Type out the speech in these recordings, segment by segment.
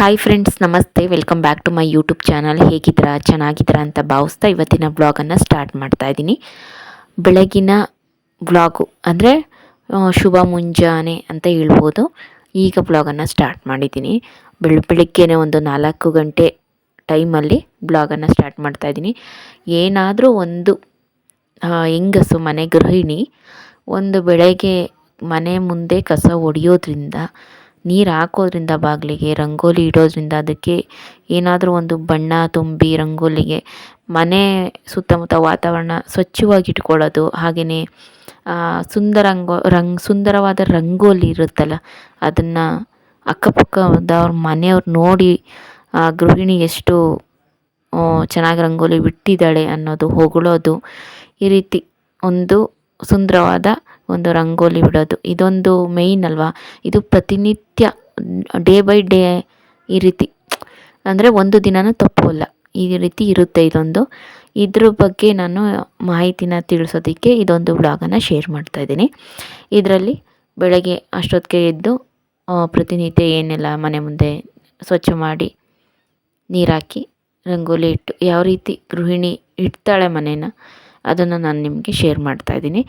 Hi friends ನಮಸ್ತೆ. Welcome back to my YouTube channel ಹೇಗಿದ್ರ ಚೆನ್ನಾಗಿದ್ದೀರಾ ಅಂತ ಭಾವಿಸ್ತಾ ಇವತ್ತಿನ ವ್ಲಾಗನ್ನು ಸ್ಟಾರ್ಟ್ ಮಾಡ್ತಾ ಇದ್ದೀನಿ. ಬೆಳಗಿನ ವ್ಲಾಗು ಅಂದರೆ ಶುಭ ಮುಂಜಾನೆ ಅಂತ ಹೇಳ್ಬೋದು. ಈಗ ವ್ಲಾಗನ್ನು ಸ್ಟಾರ್ಟ್ ಮಾಡಿದ್ದೀನಿ. ಬೆಳ, ಬೆಳಗ್ಗೆನೆ ಒಂದು ನಾಲ್ಕು ಗಂಟೆ ಟೈಮಲ್ಲಿ ಬ್ಲಾಗನ್ನು ಸ್ಟಾರ್ಟ್ ಮಾಡ್ತಾ ಇದ್ದೀನಿ. ಏನಾದರೂ ಒಂದು ಹೆಂಗಸು, ಮನೆ ಗೃಹಿಣಿ, ಒಂದು ಬೆಳಗ್ಗೆ ಮನೆ ಮುಂದೆ ಕಸ ಹೊಡೆಯೋದ್ರಿಂದ ನೀರು ಹಾಕೋದ್ರಿಂದ ಬಾಗಿಲಿಗೆ, ರಂಗೋಲಿ ಇಡೋದ್ರಿಂದ ಅದಕ್ಕೆ ಏನಾದರೂ ಒಂದು ಬಣ್ಣ ತುಂಬಿ ರಂಗೋಲಿಗೆ, ಮನೆ ಸುತ್ತಮುತ್ತ ವಾತಾವರಣ ಸ್ವಚ್ಛವಾಗಿ ಇಟ್ಕೊಳ್ಳೋದು ಹಾಗೆಯೇ ಸುಂದರ ರಂಗೋ ರಂಗ್, ಸುಂದರವಾದ ರಂಗೋಲಿ ಇರುತ್ತಲ್ಲ, ಅದನ್ನು ಅಕ್ಕಪಕ್ಕದವ್ರ ಮನೆಯವ್ರು ನೋಡಿ, ಆ, ಗೃಹಿಣಿ ಎಷ್ಟು ಚೆನ್ನಾಗಿ ರಂಗೋಲಿ ಬಿಟ್ಟಿದ್ದಾಳೆ ಅನ್ನೋದು ಹೊಗಳೋದು ಈ ರೀತಿ ಒಂದು ಸುಂದರವಾದ ಒಂದು ರಂಗೋಲಿ ಬಿಡೋದು. ಇದೊಂದು ಮೇಯ್ನ್ ಅಲ್ವಾ? ಇದು ಪ್ರತಿನಿತ್ಯ ಡೇ ಬೈ ಡೇ ಈ ರೀತಿ, ಅಂದರೆ ಒಂದು ದಿನನೂ ತಪ್ಪೋಲ್ಲ ಈ ರೀತಿ ಇರುತ್ತೆ ಇದೊಂದು. ಇದ್ರ ಬಗ್ಗೆ ನಾನು ಮಾಹಿತಿನ ತಿಳಿಸೋದಕ್ಕೆ ಇದೊಂದು ಬ್ಲಾಗನ್ನು ಶೇರ್ ಮಾಡ್ತಾ ಇದ್ದೀನಿ. ಇದರಲ್ಲಿ ಬೆಳಗ್ಗೆ ಅಷ್ಟೊತ್ತಿಗೆ ಎದ್ದು ಪ್ರತಿನಿತ್ಯ ಏನೆಲ್ಲ ಮನೆ ಮುಂದೆ ಸ್ವಚ್ಛ ಮಾಡಿ ನೀರಾಕಿ ರಂಗೋಲಿ ಇಟ್ಟು, ಯಾವ ರೀತಿ ಗೃಹಿಣಿ ಇಡ್ತಾಳೆ ಮನೇನ ಅದನ್ನು ನಾನು ನಿಮಗೆ ಶೇರ್ ಮಾಡ್ತಾ ಇದ್ದೀನಿ.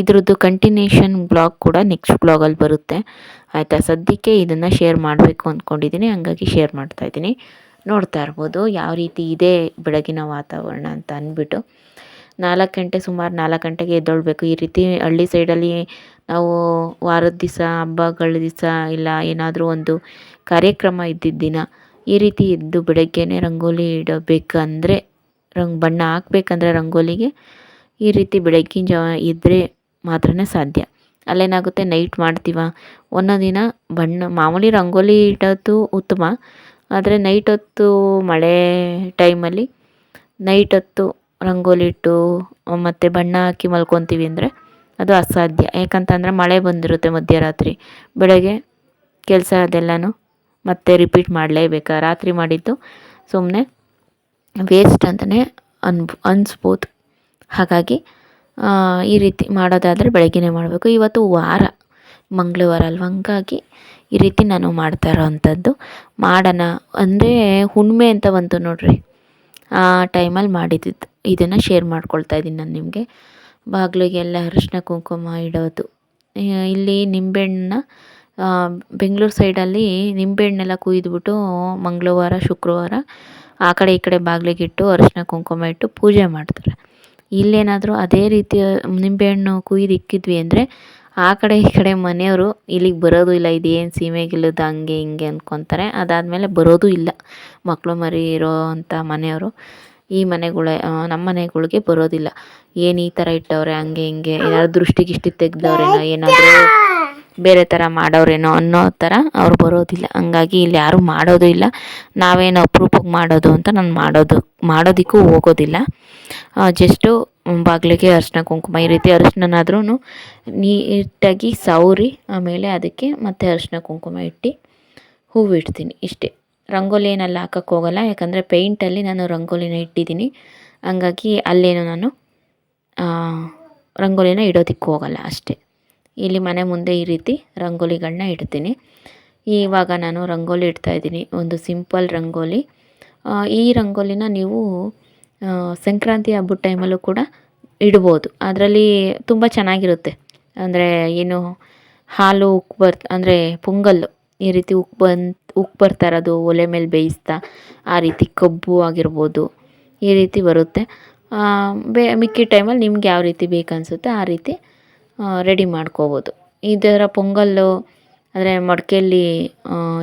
ಇದರದ್ದು ಕಂಟಿನ್ಯೂಷನ್ ಬ್ಲಾಗ್ ಕೂಡ ನೆಕ್ಸ್ಟ್ ಬ್ಲಾಗಲ್ಲಿ ಬರುತ್ತೆ. ಆಯಿತಾ? ಸದ್ಯಕ್ಕೆ ಇದನ್ನು ಶೇರ್ ಮಾಡಬೇಕು ಅಂದ್ಕೊಂಡಿದ್ದೀನಿ ಹಂಗಾಗಿ ಶೇರ್ ಮಾಡ್ತಾ ಇದ್ದೀನಿ. ನೋಡ್ತಾ ಇರ್ಬೋದು ಯಾವ ರೀತಿ ಇದೆ ಬೆಳಗಿನ ವಾತಾವರಣ ಅಂತ ಅಂದ್ಬಿಟ್ಟು. ನಾಲ್ಕು ಗಂಟೆ ಸುಮಾರು ನಾಲ್ಕು ಗಂಟೆಗೆ ಎದ್ದೊಳ್ಬೇಕು. ಈ ರೀತಿ ಹಳ್ಳಿ ಸೈಡಲ್ಲಿ ನಾವು ವಾರದ ದಿವಸ ಹಬ್ಬಗಳ ದಿವಸ ಇಲ್ಲ ಏನಾದರೂ ಒಂದು ಕಾರ್ಯಕ್ರಮ ಇದ್ದಿದ್ದ ದಿನ ಈ ರೀತಿ ಎದ್ದು ಬೆಳಗ್ಗೆನೇ ರಂಗೋಲಿ ಇಡಬೇಕಂದ್ರೆ ರಂಗ್, ಬಣ್ಣ ಹಾಕ್ಬೇಕಂದ್ರೆ ರಂಗೋಲಿಗೆ ಈ ರೀತಿ ಬೆಳಗ್ಗಿನ ಜಾವ ಇದ್ದರೆ ಮಾತ್ರ ಸಾಧ್ಯ. ಅಲ್ಲೇನಾಗುತ್ತೆ? ನೈಟ್ ಮಾಡ್ತೀವ. ಒಂದೊಂದು ದಿನ ಬಣ್ಣ, ಮಾಮೂಲಿ ರಂಗೋಲಿ ಇಡೋದು ಉತ್ತಮ. ಆದರೆ ನೈಟ್ ಹೊತ್ತು ಮಳೆ ಟೈಮಲ್ಲಿ ನೈಟ್ ಹೊತ್ತು ರಂಗೋಲಿ ಇಟ್ಟು, ಮತ್ತು ಬಣ್ಣ ಹಾಕಿ ಮಲ್ಕೊತೀವಿ ಅಂದರೆ ಅದು ಅಸಾಧ್ಯ. ಯಾಕಂತಂದರೆ ಮಳೆ ಬಂದಿರುತ್ತೆ ಮಧ್ಯರಾತ್ರಿ. ಬೆಳಗ್ಗೆ ಕೆಲಸ ಅದೆಲ್ಲನೂ ಮತ್ತೆ ರಿಪೀಟ್ ಮಾಡಲೇಬೇಕಾ. ರಾತ್ರಿ ಮಾಡಿದ್ದು ಸುಮ್ಮನೆ ವೇಸ್ಟ್ ಅಂತಲೇ ಅನ್ಬ, ಅನಿಸ್ಬೋದು. ಹಾಗಾಗಿ ಈ ರೀತಿ ಮಾಡೋದಾದರೆ ಬೆಳಗ್ಗೆನೇ ಮಾಡಬೇಕು. ಇವತ್ತು ವಾರ, ಮಂಗಳವಾರ ಅಲ್ವ? ಹಂಗಾಗಿ ಈ ರೀತಿ ನಾನು ಮಾಡ್ತಾ ಇರೋವಂಥದ್ದು. ಮಾಡೋಣ. ಅಂದರೆ ಹುಣ್ಮೆ ಅಂತ ಬಂತು ನೋಡ್ರಿ. ಆ ಟೈಮಲ್ಲಿ ಮಾಡಿದ್ದು. ಇದನ್ನು ಶೇರ್ ಮಾಡ್ಕೊಳ್ತಾ ಇದ್ದೀನಿ ನಾನು ನಿಮಗೆ. ಬಾಗಿಲಿಗೆಲ್ಲ ಅರಿಶಿನ ಕುಂಕುಮ ಇಡೋದು. ಇಲ್ಲಿ ನಿಂಬೆಹಣ್ಣ ಬೆಂಗಳೂರು ಸೈಡಲ್ಲಿ ನಿಂಬೆಹಣ್ಣೆಲ್ಲ ಕುಯ್ದುಬಿಟ್ಟು ಮಂಗಳವಾರ, ಶುಕ್ರವಾರ ಆ ಕಡೆ ಈ ಕಡೆ ಬಾಗಿಲಿಗಿಟ್ಟು ಅರಿಶಿನ ಕುಂಕುಮ ಇಟ್ಟು ಪೂಜೆ ಮಾಡ್ತಾರೆ. ಇಲ್ಲೇನಾದರೂ ಅದೇ ರೀತಿಯ ನಿಂಬೆಹಣ್ಣು ಕುಯ್ದು ಇಕ್ಕಿದ್ವಿ ಅಂದರೆ ಆ ಕಡೆ ಈ ಕಡೆ ಮನೆಯವರು ಇಲ್ಲಿಗೆ ಬರೋದು ಇಲ್ಲ, ಇದೇನು ಸೀಮೆಗಿಲ್ಲದ ಹಂಗೆ ಹಿಂಗೆ ಅಂದ್ಕೊತಾರೆ ಅದಾದಮೇಲೆ ಬರೋದು ಇಲ್ಲ. ಮಕ್ಕಳು ಮರಿ ಇರೋ ಅಂಥ ಮನೆಯವರು ಈ ಮನೆಗಳ ನಮ್ಮ ಮನೆಗಳಿಗೆ ಬರೋದಿಲ್ಲ. ಏನು ಈ ಥರ ಇಟ್ಟವ್ರೆ, ಹಂಗೆ ಹಿಂಗೆ ಏನಾದ್ರು ದೃಷ್ಟಿ ಗಿಷ್ಟಿ ತೆಗ್ದವ್ರೇನೋ, ಏನಾದರೂ ಬೇರೆ ಥರ ಮಾಡೋರೇನೋ ಅನ್ನೋ ಥರ ಅವ್ರು ಬರೋದಿಲ್ಲ. ಹಂಗಾಗಿ ಇಲ್ಲಿ ಯಾರೂ ಮಾಡೋದು ಇಲ್ಲ. ನಾವೇನು ಅಪ್ರೂಪಕ್ಕೆ ಮಾಡೋದು ಅಂತ ನಾನು ಮಾಡೋದು, ಮಾಡೋದಕ್ಕೂ ಹೋಗೋದಿಲ್ಲ. ಜಸ್ಟು ಬಾಗಿಲಿಗೆ ಅರಿಶಿನ ಕುಂಕುಮ ಈ ರೀತಿ ಅರಿಶಿನನಾದ್ರೂ ನೀಟಾಗಿ ಸೌರಿ ಆಮೇಲೆ ಅದಕ್ಕೆ ಮತ್ತೆ ಅರಿಶಿನ ಕುಂಕುಮ ಇಟ್ಟು ಹೂವು ಇಡ್ತೀನಿ ಇಷ್ಟೇ. ರಂಗೋಲಿ ಏನೆಲ್ಲ ಹಾಕಕ್ಕೆ ಹೋಗಲ್ಲ, ಯಾಕಂದರೆ ಪೇಂಟಲ್ಲಿ ನಾನು ರಂಗೋಲಿನ ಇಟ್ಟಿದ್ದೀನಿ. ಹಂಗಾಗಿ ಅಲ್ಲೇನು ನಾನು ರಂಗೋಲಿನ ಇಡೋದಕ್ಕೆ ಹೋಗಲ್ಲ ಅಷ್ಟೇ. ಇಲ್ಲಿ ಮನೆ ಮುಂದೆ ಈ ರೀತಿ ರಂಗೋಲಿಗಳನ್ನ ಇಡ್ತೀನಿ. ಇವಾಗ ನಾನು ರಂಗೋಲಿ ಇಡ್ತಾ ಇದ್ದೀನಿ, ಒಂದು ಸಿಂಪಲ್ ರಂಗೋಲಿ. ಈ ರಂಗೋಲಿನ ನೀವು ಸಂಕ್ರಾಂತಿ ಹಬ್ಬದ ಟೈಮಲ್ಲೂ ಕೂಡ ಇಡ್ಬೋದು. ಅದರಲ್ಲಿ ತುಂಬ ಚೆನ್ನಾಗಿರುತ್ತೆ. ಅಂದರೆ ಏನು, ಹಾಲು ಉಕ್ಕು ಬರ್ ಅಂದರೆ ಪೊಂಗಲ್ಲು, ಈ ರೀತಿ ಉಕ್ಕು ಬಂದು ಉಕ್ಕು ಬರ್ತಾ ಇರೋದು, ಒಲೆ ಮೇಲೆ ಬೇಯಿಸ್ತಾ, ಆ ರೀತಿ ಕಬ್ಬು ಆಗಿರ್ಬೋದು, ಈ ರೀತಿ ಬರುತ್ತೆ. ಬೇ ಮಿಕ್ಕಿ ಟೈಮಲ್ಲಿ ನಿಮ್ಗೆ ಯಾವ ರೀತಿ ಬೇಕನ್ಸುತ್ತೆ ಆ ರೀತಿ ರೆಡಿ ಮಾಡ್ಕೋಬೋದು. ಇದರ ಪೊಂಗಲ್ಲು, ಅಂದರೆ ಮಡಿಕೆಯಲ್ಲಿ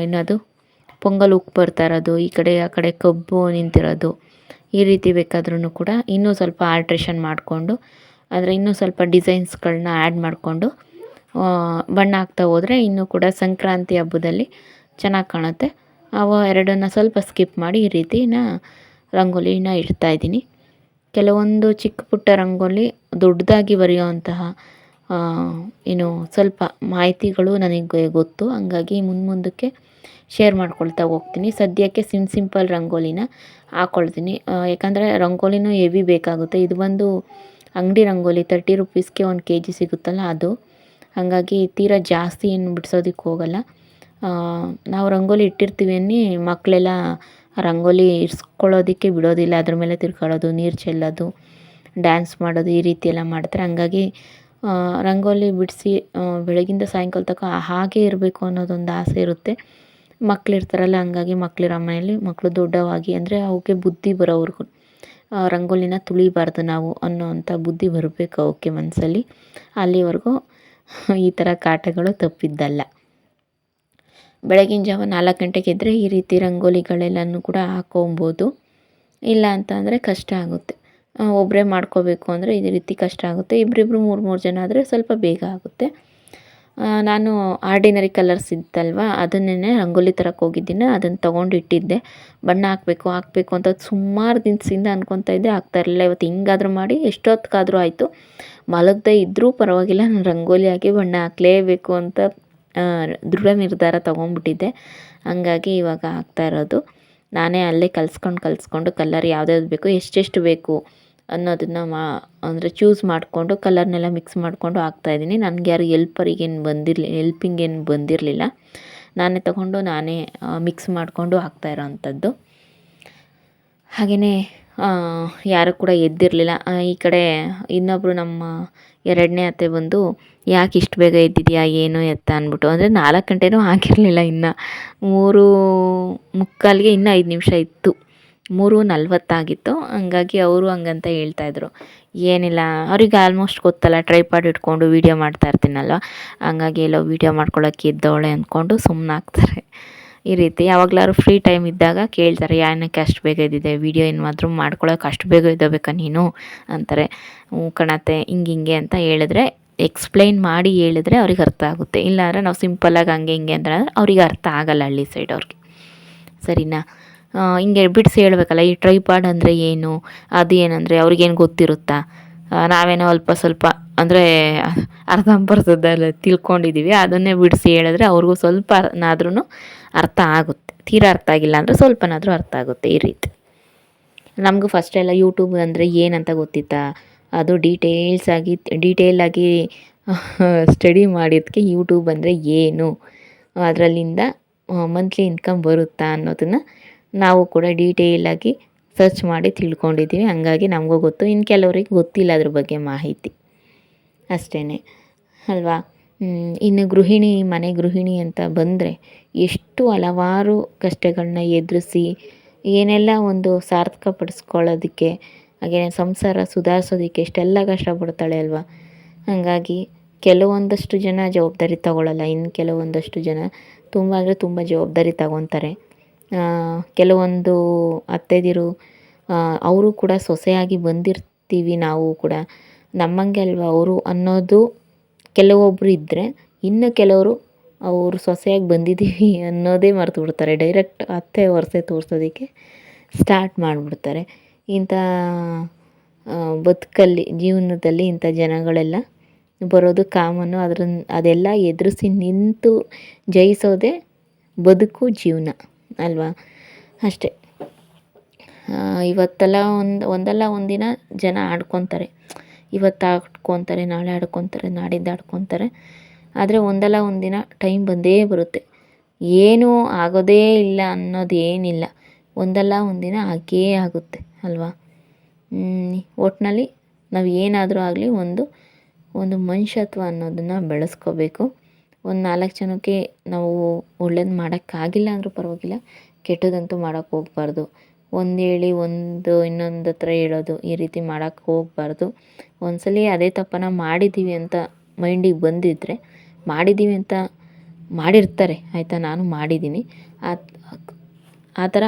ಏನದು? ಪೊಂಗಲ್ ಉಕ್ಕಿ ಬರ್ತಾ ಇರೋದು, ಈ ಕಡೆ, ಆ ಕಡೆ ಕಬ್ಬು ನಿಂತಿರೋದು, ಈ ರೀತಿ ಬೇಕಾದ್ರೂ ಕೂಡ ಇನ್ನೂ ಸ್ವಲ್ಪ ಆಲ್ಟ್ರೇಷನ್ ಮಾಡಿಕೊಂಡು ಅಂದರೆ ಇನ್ನೂ ಸ್ವಲ್ಪ ಡಿಸೈನ್ಸ್ಗಳನ್ನ ಆ್ಯಡ್ ಮಾಡಿಕೊಂಡು ಬಣ್ಣ ಹಾಕ್ತಾ ಹೋದರೆ ಇನ್ನೂ ಕೂಡ ಸಂಕ್ರಾಂತಿ ಹಬ್ಬದಲ್ಲಿ ಚೆನ್ನಾಗಿ ಕಾಣುತ್ತೆ. ಅವು ಎರಡನ್ನು ಸ್ವಲ್ಪ ಸ್ಕಿಪ್ ಮಾಡಿ ಈ ರೀತಿನ ರಂಗೋಲಿನ ಇಡ್ತಾ ಇದ್ದೀನಿ. ಕೆಲವೊಂದು ಚಿಕ್ಕ ಪುಟ್ಟ ರಂಗೋಲಿ ದೊಡ್ಡದಾಗಿ ಬರೆಯುವಂತಹ ಏನು ಸ್ವಲ್ಪ ಮಾಹಿತಿಗಳು ನನಗೆ ಗೊತ್ತು. ಹಂಗಾಗಿ ಮುಂದೆ ಮುಂದಕ್ಕೆ ಶೇರ್ ಮಾಡ್ಕೊಳ್ತಾ ಹೋಗ್ತೀನಿ. ಸದ್ಯಕ್ಕೆ ಸಿಮ್ ಸಿಂಪಲ್ ರಂಗೋಲಿನ ಹಾಕ್ಕೊಳ್ತೀನಿ ಯಾಕಂದರೆ ರಂಗೋಲಿನೂ ಹೆವಿ ಬೇಕಾಗುತ್ತೆ. ಇದು ಬಂದು ಅಂಗಡಿ ರಂಗೋಲಿ ತರ್ಟಿ ರುಪೀಸ್ಗೆ ಒಂದು ಕೆ ಜಿ ಸಿಗುತ್ತಲ್ಲ ಅದು. ಹಾಗಾಗಿ ತೀರಾ ಜಾಸ್ತಿ ಏನು ಬಿಡಿಸೋದಕ್ಕೆ ಹೋಗಲ್ಲ. ನಾವು ರಂಗೋಲಿ ಇಟ್ಟಿರ್ತೀವಿ ಅನ್ನಿ ಮಕ್ಕಳೆಲ್ಲ ರಂಗೋಲಿ ಇರಿಸ್ಕೊಳ್ಳೋದಕ್ಕೆ ಬಿಡೋದಿಲ್ಲ. ಅದ್ರ ಮೇಲೆ ತಿರ್ಕೊಳ್ಳೋದು ನೀರು ಚೆಲ್ಲೋದು ಡ್ಯಾನ್ಸ್ ಮಾಡೋದು ಈ ರೀತಿ ಎಲ್ಲ ಮಾಡ್ತಾರೆ. ಹಂಗಾಗಿ ರಂಗೋಲಿ ಬಿಡಿಸಿ ಬೆಳಗಿಂದ ಸಾಯಂಕಾಲ ತನಕ ಹಾಗೇ ಇರಬೇಕು ಅನ್ನೋದೊಂದು ಆಸೆ ಇರುತ್ತೆ. ಮಕ್ಕಳಿರ್ತಾರಲ್ಲ ಹಂಗಾಗಿ ಮಕ್ಕಳಿರೋ ಮನೆಯಲ್ಲಿ ಮಕ್ಕಳು ದೊಡ್ಡವಾಗಿ ಅಂದರೆ ಅವಕ್ಕೆ ಬುದ್ಧಿ ಬರೋವರೆಗೂ. ರಂಗೋಲಿನ ತುಳಿಬಾರ್ದು ನಾವು ಅನ್ನೋವಂಥ ಬುದ್ಧಿ ಬರಬೇಕು ಅವಕ್ಕೆ ಮನಸ್ಸಲ್ಲಿ ಅಲ್ಲಿವರೆಗೂ ಈ ಥರ ಕಾಟಗಳು ತಪ್ಪಿದ್ದಲ್ಲ. ಬೆಳಗಿನ ಜಾವ ನಾಲ್ಕು ಗಂಟೆಗೆ ಎದ್ದರೆ ಈ ರೀತಿ ರಂಗೋಲಿಗಳೆಲ್ಲನೂ ಕೂಡ ಹಾಕೊಬೋದು. ಇಲ್ಲ ಅಂತ ಅಂದರೆ ಕಷ್ಟ ಆಗುತ್ತೆ. ಒಬ್ಬರೇ ಮಾಡ್ಕೋಬೇಕು ಅಂದರೆ ಇದೇ ರೀತಿ ಕಷ್ಟ ಆಗುತ್ತೆ. ಇಬ್ಬರಿಬ್ರು ಮೂರು ಮೂರು ಜನ ಆದರೆ ಸ್ವಲ್ಪ ಬೇಗ ಆಗುತ್ತೆ. ನಾನು ಆರ್ಡಿನರಿ ಕಲರ್ಸ್ ಇತ್ತಲ್ವ ಅದನ್ನೇ ರಂಗೋಲಿ ತರಕ್ಕೆ ಹೋಗಿದ್ದೀನಿ. ಅದನ್ನು ತೊಗೊಂಡು ಇಟ್ಟಿದ್ದೆ. ಬಣ್ಣ ಹಾಕಬೇಕು ಹಾಕಬೇಕು ಅಂತ ಸುಮಾರು ದಿನದಿಂದ ಅಂದ್ಕೊತಾ ಇದ್ದೆ. ಆಗ್ತಾ ಇರಲಿಲ್ಲ. ಇವತ್ತು ಹಿಂಗಾದರೂ ಮಾಡಿ ಎಷ್ಟೊತ್ತಿಗಾದರೂ ಆಯಿತು. ಮಲಗದೆ ಇದ್ದರೂ ಪರವಾಗಿಲ್ಲ, ನಾನು ರಂಗೋಲಿ ಹಾಕಿ ಬಣ್ಣ ಹಾಕಲೇಬೇಕು ಅಂತ ದೃಢ ನಿರ್ಧಾರ ತೊಗೊಂಡ್ಬಿಟ್ಟಿದ್ದೆ. ಹಂಗಾಗಿ ಇವಾಗ ಆಗ್ತಾ ಇರೋದು. ನಾನೇ ಅಲ್ಲೇ ಕಲಿಸ್ಕೊಂಡು ಕಲಿಸ್ಕೊಂಡು ಕಲರ್ ಯಾವ್ದು ಬೇಕು, ಎಷ್ಟೆಷ್ಟು ಬೇಕು ಅನ್ನೋದನ್ನು ಮಾ, ಅಂದರೆ ಚೂಸ್ ಮಾಡಿಕೊಂಡು ಕಲರ್ನೆಲ್ಲ ಮಿಕ್ಸ್ ಮಾಡಿಕೊಂಡು ಹಾಕ್ತಾಯಿದ್ದೀನಿ ನನಗೆ ಯಾರು ಎಲ್ಪರಿಗೇನು ಬಂದಿರಲಿ ಹೆಲ್ಪಿಂಗ್ ಏನು ಬಂದಿರಲಿಲ್ಲ. ನಾನೇ ತಗೊಂಡು ನಾನೇ ಮಿಕ್ಸ್ ಮಾಡಿಕೊಂಡು ಹಾಕ್ತಾ ಇರೋವಂಥದ್ದು ಹಾಗೆಯೇ ಯಾರು ಕೂಡ ಎದ್ದಿರಲಿಲ್ಲ. ಈ ಕಡೆ ಇನ್ನೊಬ್ಬರು ನಮ್ಮ ಎರಡನೇ ಅತ್ತೆ ಬಂದು, ಯಾಕೆ ಇಷ್ಟು ಬೇಗ ಎದ್ದಿದೆಯಾ, ಏನು ಎತ್ತ? ಅಂದ್ಬಿಟ್ಟು. ಅಂದರೆ ನಾಲ್ಕು ಗಂಟೆನೂ ಆಗಿರಲಿಲ್ಲ ಇನ್ನು. ಮೂರು ಮುಕ್ಕಾಲಿಗೆ ಇನ್ನೂ ಐದು ನಿಮಿಷ ಇತ್ತು. ಮೂರು ನಲ್ವತ್ತಾಗಿತ್ತು. ಹಂಗಾಗಿ ಅವರು ಹಂಗಂತ ಹೇಳ್ತಾಯಿದ್ರು ಏನಿಲ್ಲ, ಅವ್ರಿಗೆ ಆಲ್ಮೋಸ್ಟ್ ಗೊತ್ತಲ್ಲ ಟ್ರೈಪಾಡ್ ಇಟ್ಕೊಂಡು ವೀಡಿಯೋ ಮಾಡ್ತಾ ಇರ್ತೀನಲ್ವ? ಹಂಗಾಗಿ ಎಲ್ಲೋ ವೀಡಿಯೋ ಮಾಡ್ಕೊಳ್ಳೋಕೆ ಇದ್ದವಳೆ ಅಂದ್ಕೊಂಡು ಸುಮ್ಮನಾಗ್ತಾರೆ ಈ ರೀತಿ ಯಾವಾಗಲಾದ್ರು ಫ್ರೀ ಟೈಮ್ ಇದ್ದಾಗ ಕೇಳ್ತಾರೆ, ಯಾನಕ್ಕೆ ಅಷ್ಟು ಬೇಗ ಇದ್ದಿದೆ ವೀಡಿಯೋ ಮಾತ್ರ ಮಾಡ್ಕೊಳಕ್ಕೆ ಅಷ್ಟು ಬೇಗ ಇದ್ದಬೇಕಾ ನೀನು? ಅಂತಾರೆ. ಹ್ಞೂ ಕಣತ್ತೆ, ಹಿಂಗೆ ಹಿಂಗೆ ಅಂತ ಹೇಳಿದ್ರೆ ಎಕ್ಸ್ಪ್ಲೈನ್ ಮಾಡಿ ಹೇಳಿದ್ರೆ ಅವ್ರಿಗೆ ಅರ್ಥ ಆಗುತ್ತೆ. ಇಲ್ಲಾಂದರೆ ನಾವು ಸಿಂಪಲ್ಲಾಗಿ ಹಂಗೆ ಹಿಂಗೆ ಅಂತಂದ್ರೆ ಅವ್ರಿಗೆ ಅರ್ಥ ಆಗಲ್ಲ ಹಳ್ಳಿ ಸೈಡ್ ಅವ್ರಿಗೆ. ಸರಿನಾ? ಹಿಂಗೆ ಬಿಡಿಸಿ ಹೇಳ್ಬೇಕಲ್ಲ, ಈ ಟ್ರೈಪಾಡ್ ಅಂದರೆ ಏನು, ಅದು ಏನಂದರೆ ಅವ್ರಿಗೇನು ಗೊತ್ತಿರುತ್ತಾ? ನಾವೇನೋ ಅಲ್ಪ ಸ್ವಲ್ಪ, ಅಂದರೆ ಅರ್ಧಂಬರ್ಧದಲ್ಲಿ ತಿಳ್ಕೊಂಡಿದ್ದೀವಿ ಅದನ್ನೇ ಬಿಡಿಸಿ ಹೇಳಿದ್ರೆ ಅವ್ರಿಗೂ ಸ್ವಲ್ಪನಾದ್ರೂ ಅರ್ಥ ಆಗುತ್ತೆ. ತೀರಾ ಅರ್ಥ ಆಗಿಲ್ಲ ಅಂದರೆ ಸ್ವಲ್ಪನಾದರೂ ಅರ್ಥ ಆಗುತ್ತೆ ಈ ರೀತಿ. ನಮಗೂ ಫಸ್ಟೆಲ್ಲ ಯೂಟ್ಯೂಬ್ ಅಂದರೆ ಏನಂತ ಗೊತ್ತಿತ್ತಾ? ಅದು ಡೀಟೇಲ್ಸ್ ಆಗಿ ಡೀಟೇಲಾಗಿ ಸ್ಟಡಿ ಮಾಡಿದ್ದಕ್ಕೆ ಯೂಟ್ಯೂಬ್ ಅಂದರೆ ಏನು? ಅದರಲ್ಲಿಂದ ಮಂತ್ಲಿ ಇನ್ಕಮ್ ಬರುತ್ತಾ ಅನ್ನೋದನ್ನು ನಾವು ಕೂಡ ಡೀಟೇಲಾಗಿ ಸರ್ಚ್ ಮಾಡಿ ತಿಳ್ಕೊಂಡಿದ್ದೀವಿ. ಹಂಗಾಗಿ ನಮಗೂ ಗೊತ್ತು. ಇನ್ನು ಕೆಲವರಿಗೆ ಗೊತ್ತಿಲ್ಲ ಅದ್ರ ಬಗ್ಗೆ ಮಾಹಿತಿ. ಅಷ್ಟೇ ಅಲ್ವಾ? ಇನ್ನು ಗೃಹಿಣಿ, ಮನೆ ಗೃಹಿಣಿ ಅಂತ ಬಂದರೆ ಎಷ್ಟು ಹಲವಾರು ಕಷ್ಟಗಳನ್ನ ಎದುರಿಸಿ ಏನೆಲ್ಲ ಒಂದು ಸಾರ್ಥಕ ಪಡಿಸ್ಕೊಳ್ಳೋದಕ್ಕೆ ಹಾಗೆ ಸಂಸಾರ ಸುಧಾರಿಸೋದಕ್ಕೆ ಎಷ್ಟೆಲ್ಲ ಕಷ್ಟಪಡ್ತಾಳೆ ಅಲ್ವಾ? ಹಾಗಾಗಿ ಕೆಲವೊಂದಷ್ಟು ಜನ ಜವಾಬ್ದಾರಿ ತಗೊಳ್ಳಲ್ಲ ಇನ್ನು ಕೆಲವೊಂದಷ್ಟು ಜನ ತುಂಬ ಅಂದರೆ ತುಂಬ ಜವಾಬ್ದಾರಿ ತಗೊತಾರೆ. ಕೆಲವೊಂದು ಅತ್ತೆದಿರು ಅವರು ಕೂಡ ಸೊಸೆಯಾಗಿ ಬಂದಿರ್ತೀವಿ ನಾವು ಕೂಡ. ನಮ್ಮಂಗೆ ಅಲ್ವಾ ಅವರು ಅನ್ನೋದು ಕೆಲವೊಬ್ಬರು ಇದ್ದರೆ ಇನ್ನು ಕೆಲವರು ಅವರು ಸೊಸೆಯಾಗಿ ಬಂದಿದ್ದೀವಿ ಅನ್ನೋದೇ ಮರೆತು ಬಿಡ್ತಾರೆ. ಡೈರೆಕ್ಟ್ ಅತ್ತೆ ವರಸೆ ತೋರಿಸೋದಕ್ಕೆ ಸ್ಟಾರ್ಟ್ ಮಾಡಿಬಿಡ್ತಾರೆ. ಇಂಥ ಬದುಕಲ್ಲಿ, ಜೀವನದಲ್ಲಿ ಇಂಥ ಜನಗಳೆಲ್ಲ ಬರೋದು ಕಾಮನ್ನು ಅದ್ರ ಅದೆಲ್ಲ ಎದುರಿಸಿ ನಿಂತು ಜಯಿಸೋದೇ ಬದುಕು ಜೀವನ. ಅಲ್ವಾ? ಅಷ್ಟೇ. ಇವತ್ತೆಲ್ಲ ಒಂದು, ಒಂದಲ್ಲ ಒಂದಿನ ಜನ ಆಡ್ಕೊತಾರೆ. ಇವತ್ತು ಆಡ್ಕೊತಾರೆ, ನಾಳೆ ಆಡ್ಕೊತಾರೆ, ನಾಡಿದ್ದು ಆಡ್ಕೊತಾರೆ. ಆದರೆ ಒಂದಲ್ಲ ಒಂದಿನ ಟೈಮ್ ಬಂದೇ ಬರುತ್ತೆ. ಏನೂ ಆಗೋದೇ ಇಲ್ಲ ಅನ್ನೋದೇನಿಲ್ಲ ಒಂದಲ್ಲ ಒಂದಿನ ಆಗೇ ಆಗುತ್ತೆ, ಅಲ್ವಾ? ಒಟ್ಟಿನಲ್ಲಿ ನಾವು ಏನಾದರೂ ಆಗಲಿ ಒಂದು ಒಂದು ಮನುಷ್ಯತ್ವ ಅನ್ನೋದನ್ನು ಬೆಳೆಸ್ಕೋಬೇಕು. ಒಂದು ನಾಲ್ಕು ಜನಕ್ಕೆ ನಾವು ಒಳ್ಳೇದು ಮಾಡೋಕ್ಕಾಗಿಲ್ಲ ಅಂದರೂ ಪರವಾಗಿಲ್ಲ, ಕೆಟ್ಟದಂತೂ ಮಾಡೋಕ್ಕೆ ಹೋಗ್ಬಾರ್ದು. ಒಂದು ಹೇಳಿ ಒಂದು ಇನ್ನೊಂದು ಹತ್ರ ಹೇಳೋದು ಈ ರೀತಿ ಮಾಡೋಕ್ಕೆ ಹೋಗಬಾರ್ದು. ಒಂದ್ಸಲ ಅದೇ ತಪ್ಪನ್ನು ಮಾಡಿದ್ದೀವಿ ಅಂತ ಮೈಂಡಿಗೆ ಬಂದಿದ್ದರೆ ಮಾಡಿದ್ದೀವಿ ಅಂತ ಮಾಡಿರ್ತಾರೆ, ಆಯಿತಾ? ನಾನು ಮಾಡಿದ್ದೀನಿ ಆ ಥರ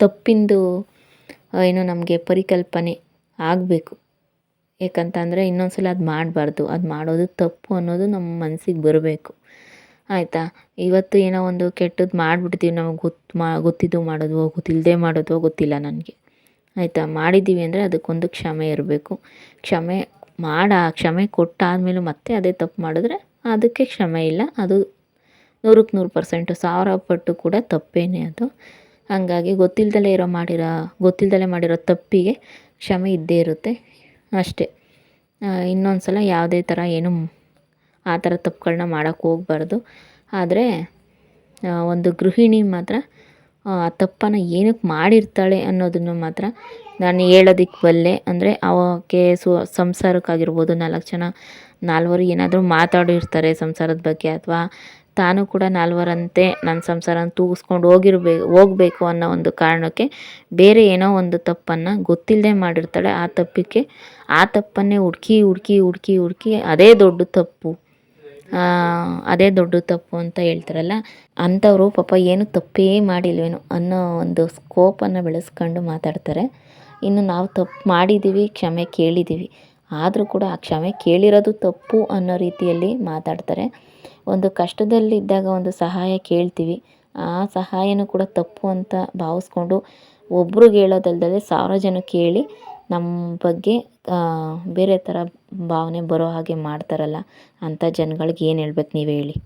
ತಪ್ಪಿಂದು ಏನು ನಮಗೆ ಪರಿಕಲ್ಪನೆ ಆಗಬೇಕು. ಯಾಕಂತಂದರೆ ಇನ್ನೊಂದು ಸಲ ಅದು ಮಾಡಬಾರ್ದು. ಅದು ಮಾಡೋದು ತಪ್ಪು ಅನ್ನೋದು ನಮ್ಮ ಮನಸ್ಸಿಗೆ ಬರಬೇಕು. ಆಯಿತಾ? ಇವತ್ತು ಏನೋ ಒಂದು ಕೆಟ್ಟದ್ದು ಮಾಡಿಬಿಡ್ತೀವಿ ನಮಗೆ ಗೊತ್ತು ಮಾ, ಗೊತ್ತಿದ್ದು ಮಾಡೋದು ಗೊತ್ತಿಲ್ಲದೆ ಮಾಡೋದು ಗೊತ್ತಿಲ್ಲ ನನಗೆ. ಆಯಿತಾ? ಮಾಡಿದ್ದೀವಿ ಅಂದರೆ ಅದಕ್ಕೊಂದು ಕ್ಷಮೆ ಇರಬೇಕು. ಕ್ಷಮೆ ಮಾಡಿ, ಕ್ಷಮೆ ಕೊಟ್ಟಾದಮೇಲೂ ಮತ್ತೆ ಅದೇ ತಪ್ಪು ಮಾಡಿದ್ರೆ ಅದಕ್ಕೆ ಕ್ಷಮೆ ಇಲ್ಲ. ಅದು ನೂರಕ್ಕೆ ನೂರು ಪರ್ಸೆಂಟು, ಸಾವಿರ ಪಟ್ಟು ಕೂಡ ತಪ್ಪೇನೆ ಅದು. ಹಾಗಾಗಿ ಗೊತ್ತಿಲ್ದಲೇ ಇರೋ ಮಾಡಿರೋ ಗೊತ್ತಿಲ್ಲದಲೇ ಮಾಡಿರೋ ತಪ್ಪಿಗೆ ಕ್ಷಮೆ ಇದ್ದೇ ಇರುತ್ತೆ. ಅಷ್ಟೇ. ಇನ್ನೊಂದು ಸಲ ಯಾವುದೇ ಥರ ಏನು ಆ ಥರ ತಪ್ಪುಗಳನ್ನ ಮಾಡೋಕ್ಕೆ ಹೋಗ್ಬಾರ್ದು. ಆದರೆ ಒಂದು ಗೃಹಿಣಿ ಮಾತ್ರ, ಆ, ತಪ್ಪನ್ನು ಏನಕ್ಕೆ ಮಾಡಿರ್ತಾಳೆ ಅನ್ನೋದನ್ನು ಮಾತ್ರ ನಾನು ಹೇಳೋದಕ್ಕೆ ಬಲ್ಲೆ ಅಂದರೆ, ಅವಕ್ಕೆ ಸು, ಸಂಸಾರಕ್ಕಾಗಿರ್ಬೋದು, ನಾಲ್ಕು ಜನ, ನಾಲ್ವರು ಏನಾದರೂ ಮಾತಾಡಿರ್ತಾರೆ ಸಂಸಾರದ ಬಗ್ಗೆ ಅಥವಾ ತಾನು ಕೂಡ ನಾಲ್ವರಂತೆ ನನ್ನ ಸಂಸಾರನ ತೂಗಿಸ್ಕೊಂಡು ಹೋಗಿರ್ಬೇ, ಹೋಗಬೇಕು ಅನ್ನೋ ಒಂದು ಕಾರಣಕ್ಕೆ ಬೇರೆ ಏನೋ ಒಂದು ತಪ್ಪನ್ನು ಗೊತ್ತಿಲ್ಲದೆ ಮಾಡಿರ್ತಾಳೆ. ಆ ತಪ್ಪಿಗೆ, ಆ ತಪ್ಪನ್ನೇ ಹುಡುಕಿ ಹುಡುಕಿ ಹುಡುಕಿ ಹುಡುಕಿ, ಅದೇ ದೊಡ್ಡ ತಪ್ಪು. ಅದೇ ದೊಡ್ಡ ತಪ್ಪು ಅಂತ ಹೇಳ್ತಾರಲ್ಲ ಅಂಥವರು ಪಾಪ ಏನು ತಪ್ಪೇ ಮಾಡಿಲ್ವೇನೋ ಅನ್ನೋ ಒಂದು ಸ್ಕೋಪನ್ನು ಬೆಳೆಸ್ಕೊಂಡು ಮಾತಾಡ್ತಾರೆ. ಇನ್ನು ನಾವು ತಪ್ಪು ಮಾಡಿದ್ದೀವಿ ಕ್ಷಮೆ ಕೇಳಿದ್ದೀವಿ ಆದರೂ ಕೂಡ ಆ ಕ್ಷಮೆ ಕೇಳಿರೋದು ತಪ್ಪು ಅನ್ನೋ ರೀತಿಯಲ್ಲಿ ಮಾತಾಡ್ತಾರೆ. ಒಂದು ಕಷ್ಟದಲ್ಲಿದ್ದಾಗ ಒಂದು ಸಹಾಯ ಕೇಳ್ತೀವಿ. ಆ ಸಹಾಯನೂ ಕೂಡ ತಪ್ಪು ಅಂತ ಭಾವಿಸ್ಕೊಂಡು ಒಬ್ರಿಗೆ ಹೇಳೋದಲ್ದಲೆ ಸಾವಿರ ಜನಕ್ಕೆ ಹೇಳಿ ನಮ್ಮ ಬಗ್ಗೆ ಬೇರೆ ಥರ ಭಾವನೆ ಬರೋ ಹಾಗೆ ಮಾಡ್ತಾರಲ್ಲ ಅಂಥ ಜನಗಳಿಗೆ ಏನು ಹೇಳ್ಬೇಕು ನೀವೇ ಹೇಳಿ?